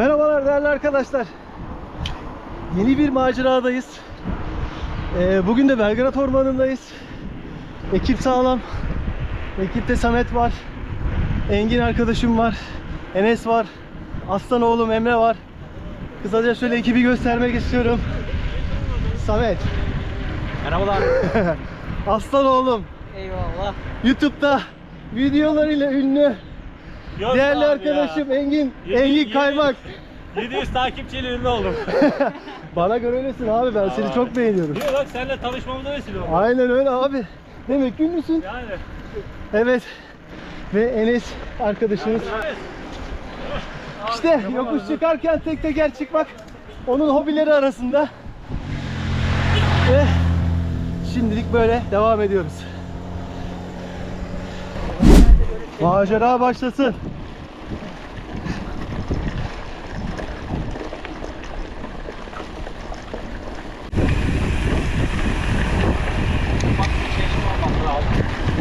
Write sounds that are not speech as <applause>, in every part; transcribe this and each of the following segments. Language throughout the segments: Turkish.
Merhabalar değerli arkadaşlar. Yeni bir maceradayız. Ee, bugün de Belgrad Ormanı'ndayız. Ekip sağlam. Ekipte Samet var. Engin arkadaşım var. Enes var. Aslan oğlum Emre var. Kısaca şöyle ekibi göstermek istiyorum. Samet. Merhabalar. <laughs> Aslan oğlum. Eyvallah. YouTube'da videolarıyla ünlü. Yok Değerli arkadaşım ya. Engin. Yedi- Engin yedi- Kaymak. 700 takipçiyle ünlü oldum. <laughs> Bana göre öylesin abi ben seni çok beğeniyorum. Niye bak seninle tanışmamıza vesile oldu. Aynen öyle abi. Demek ünlüsün. Yani. Evet. Ve Enes arkadaşımız. İşte yokuş çıkarken tek teker çıkmak onun hobileri arasında. Ve şimdilik böyle devam ediyoruz. Macera başlasın.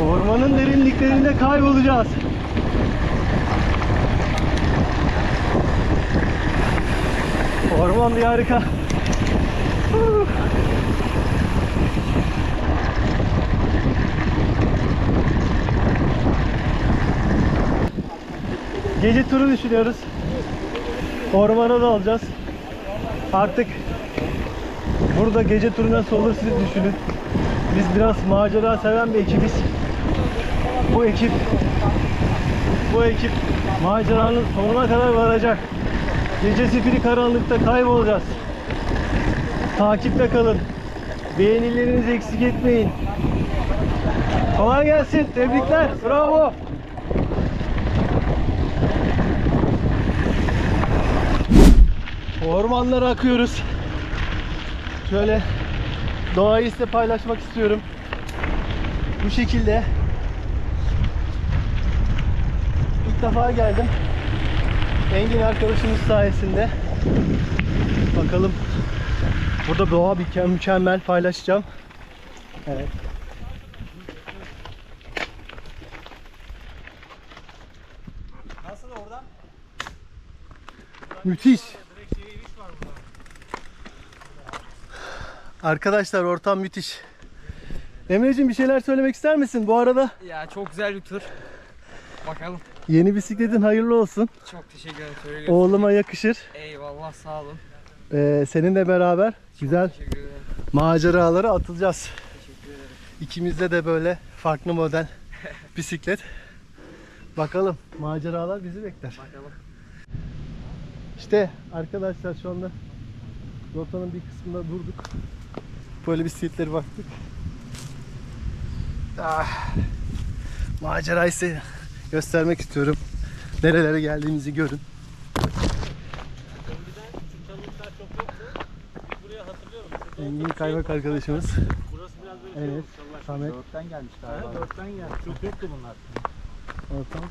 Ormanın derinliklerinde kaybolacağız. Orman bir harika. Gece turu düşünüyoruz. Ormana da alacağız. Artık burada gece turu nasıl olur siz düşünün. Biz biraz macera seven bir ekibiz. Bu ekip bu ekip maceranın sonuna kadar varacak. Gece sifiri karanlıkta kaybolacağız. Takipte kalın. Beğenilerinizi eksik etmeyin. Kolay gelsin. Tebrikler. Bravo. Ormanlara akıyoruz. Şöyle doğayı size paylaşmak istiyorum. Bu şekilde ilk defa geldim. Engin arkadaşımız sayesinde. Bakalım. Burada doğa bir mükemmel paylaşacağım. Evet. Nasıl oradan? Müthiş. Arkadaşlar ortam müthiş. Emre'cim bir şeyler söylemek ister misin? Bu arada Ya çok güzel bir tur. Bakalım. yeni bisikletin hayırlı olsun. Çok teşekkür ederim. Oğluma yakışır. Eyvallah sağ olun. Ee, seninle beraber güzel Teşekkür ederim. maceralara atılacağız. Teşekkür ederim. İkimizde de böyle farklı model bisiklet. Bakalım maceralar bizi bekler. Bakalım. İşte arkadaşlar şu anda rotanın bir kısmında durduk. Böyle bisikletleri baktık. Ah, macerayı size göstermek istiyorum. Nerelere geldiğimizi görün. Engin Kaymak arkadaşımız. Burası biraz böyle Evet. Samet Dörtten gelmiş galiba. dörtten geldi. Çok yoktu bunlar. ortam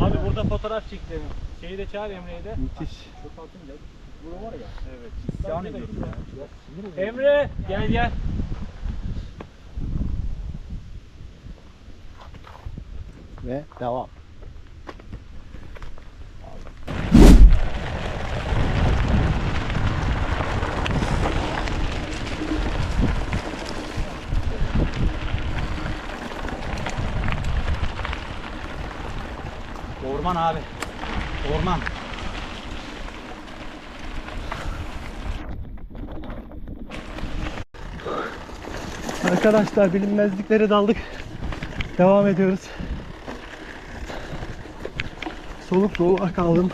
Abi burada fotoğraf çekelim. Şeyi de çağır Emre'yi de. müthiş. Çok altınca. Bura var ya. Evet. İsyan ediyorum ya. Emre gel gel. Ve devam. Orman abi. Orman. Arkadaşlar bilinmezliklere daldık. Devam ediyoruz. Soluk soluğa kaldım.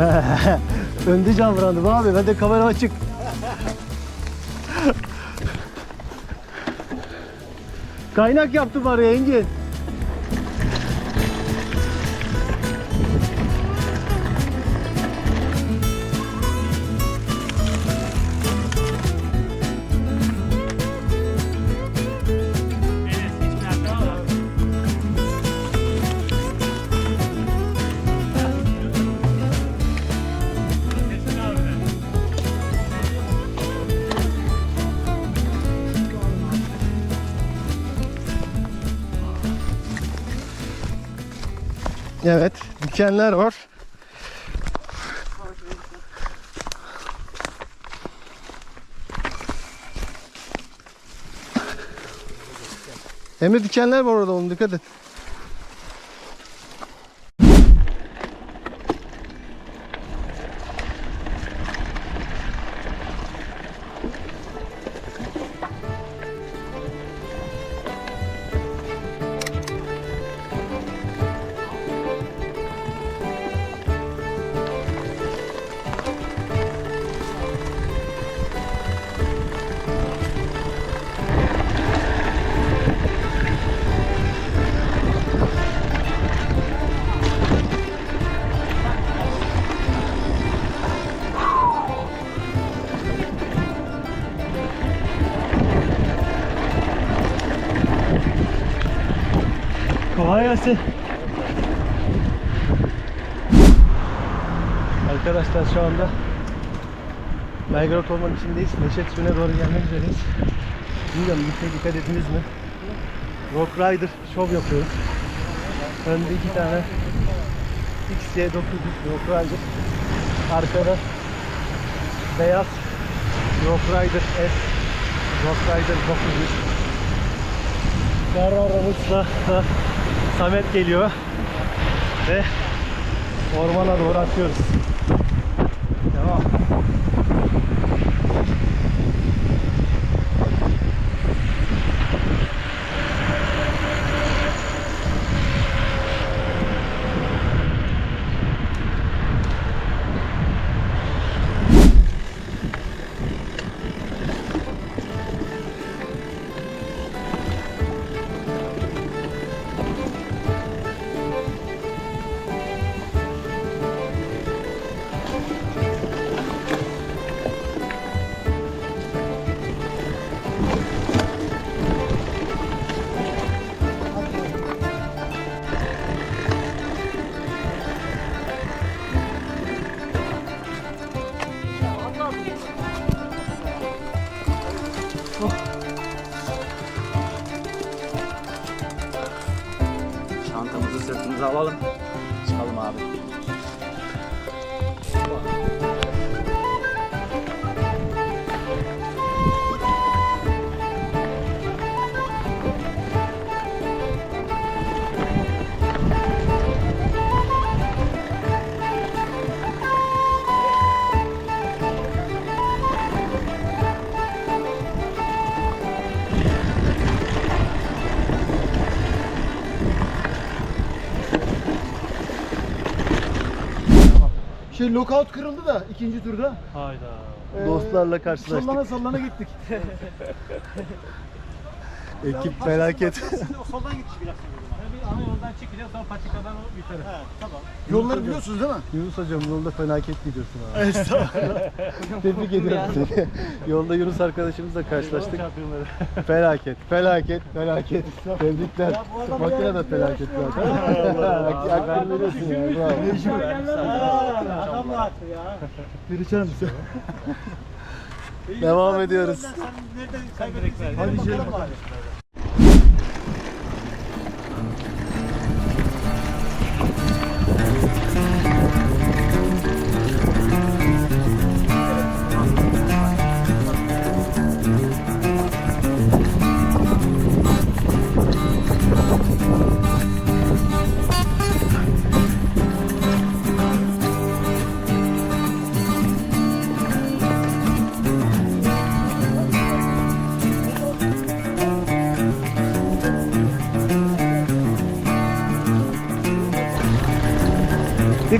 <laughs> Önde davrandım abi. Ben de kamera açık. Kaynak yaptım araya Engin. Evet, dikenler var. Emre dikenler var orada oğlum dikkat et. Gelsin. Arkadaşlar şu anda Belgrad Orman içindeyiz. Neşet Suyu'na doğru gelmek üzereyiz. Bilmiyorum bir şey dikkat ettiniz mi? Rock Rider şov yapıyoruz. Önde iki tane XC900 Rock Rider. Arkada beyaz Rock Rider S Rock Rider 900 Kararımızla da Samet geliyor ve ormana doğru atıyoruz. Sırtımıza alalım. Çıkalım abi. Şey lockout kırıldı da ikinci turda. Hayda. Ee, Dostlarla karşılaştık. Sallana sallana gittik. <laughs> Ekip felaket. O <laughs> soldan gidiş biraz çıkacağız sonra patikadan o yukarı. He, tamam. Yolları biliyorsunuz değil mi? Yunus hocam yolda felaket gidiyorsun abi. Estağfurullah. <laughs> <laughs> Tebrik ediyorum seni. Yolda Yunus arkadaşımızla karşılaştık. <laughs> Felaket, felaket, felaket. Tebrikler. Makine de felaket zaten. Hakkını veriyorsun ya. Bravo. Adam rahatı ya. Bir içer misin? Devam ediyoruz. Sen nereden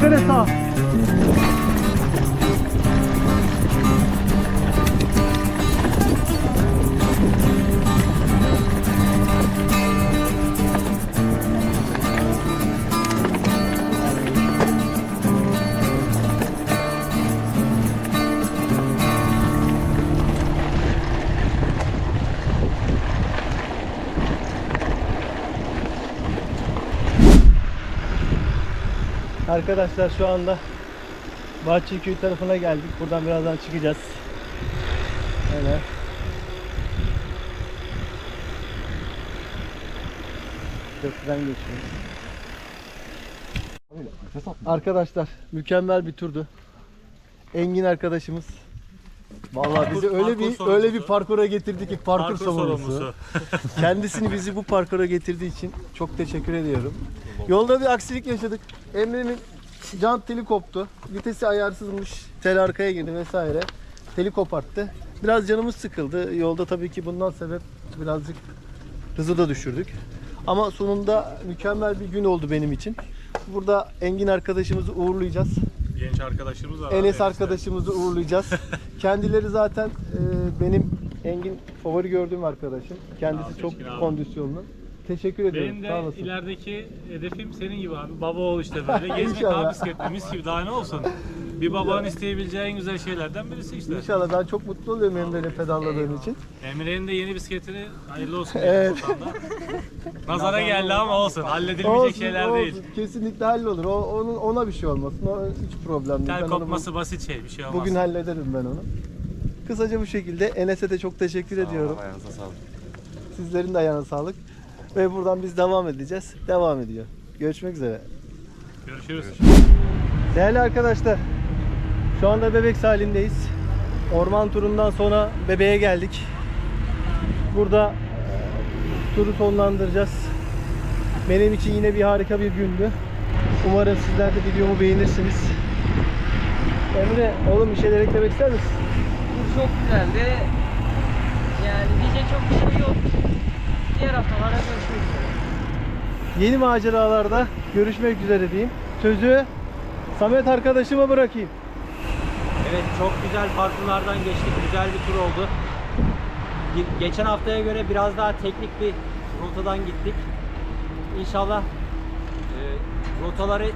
kaybettin? Hadi gidelim. Dikkat Arkadaşlar şu anda Bahçeköy tarafına geldik. Buradan birazdan çıkacağız. Öyle. Köprüden geçiyoruz. Arkadaşlar mükemmel bir turdu. Engin arkadaşımız Vallahi bizi öyle bir öyle bir parkura getirdi ki parkur, savunucusu. <laughs> Kendisini bizi bu parkura getirdiği için çok teşekkür ediyorum. Yolda bir aksilik yaşadık. Emre'nin jant teli koptu. Vitesi ayarsızmış. Tel arkaya girdi vesaire. Teli koparttı. Biraz canımız sıkıldı. Yolda tabii ki bundan sebep birazcık hızı da düşürdük. Ama sonunda mükemmel bir gün oldu benim için. Burada Engin arkadaşımızı uğurlayacağız. Genç arkadaşımız var. Enes arkadaşımızı uğurlayacağız. <laughs> Kendileri zaten e, benim Engin favori gördüğüm arkadaşım. Kendisi Sağ ol, çok teşekkür abi. kondisyonlu. Teşekkür ediyorum. Benim Sağ de olasın. ilerideki hedefim senin gibi abi. Baba ol işte böyle. <laughs> Gezmek İnşallah. abi bisikletle mis gibi daha ne olsun. <laughs> Bir babanın isteyebileceği en güzel şeylerden birisi işte. İnşallah ben çok mutlu oluyorum Emre'yle pedalladığım için. Emre'nin de yeni bisikletini hayırlı olsun. <laughs> Evet. Nazara geldi ama olsun. Halledilmeyecek Olsun, şeyler olsun. değil. Kesinlikle hallolur. O, onun, ona bir şey olmasın. O hiç problem değil. Tel Ben onu kopması basit şey bir şey olmaz. bugün hallederim ben onu. Kısaca bu şekilde Enes'e de çok teşekkür ediyorum. Ayağınıza sağlık. Sizlerin de ayağına sağlık. Ve buradan biz devam edeceğiz. Devam ediyor. Görüşmek üzere. Görüşürüz. Değerli arkadaşlar, şu anda Bebek sahilindeyiz. Orman turundan sonra Bebeğe geldik. Burada turu sonlandıracağız. Benim için yine bir harika bir gündü. Umarım sizler de videomu beğenirsiniz. Emre, oğlum bir şeyler eklemek ister misin? Bu çok güzeldi. Yani diyecek çok bir şey yok. Diğer haftalarda görüşmek üzere. Yeni maceralarda görüşmek üzere diyeyim. Sözü Samet arkadaşıma bırakayım. Evet çok güzel parkurlardan geçtik. Güzel bir tur oldu. Ge- Geçen haftaya göre biraz daha teknik bir rotadan gittik. İnşallah e, rotaları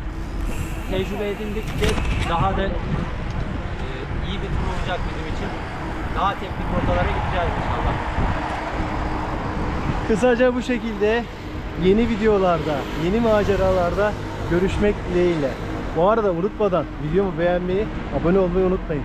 tecrübe edindikçe daha da e, iyi bir tur olacak bizim için. Daha teknik rotalara gideceğiz inşallah. Kısaca bu şekilde yeni videolarda, yeni maceralarda görüşmek dileğiyle. Bu arada unutmadan videomu beğenmeyi, abone olmayı unutmayın.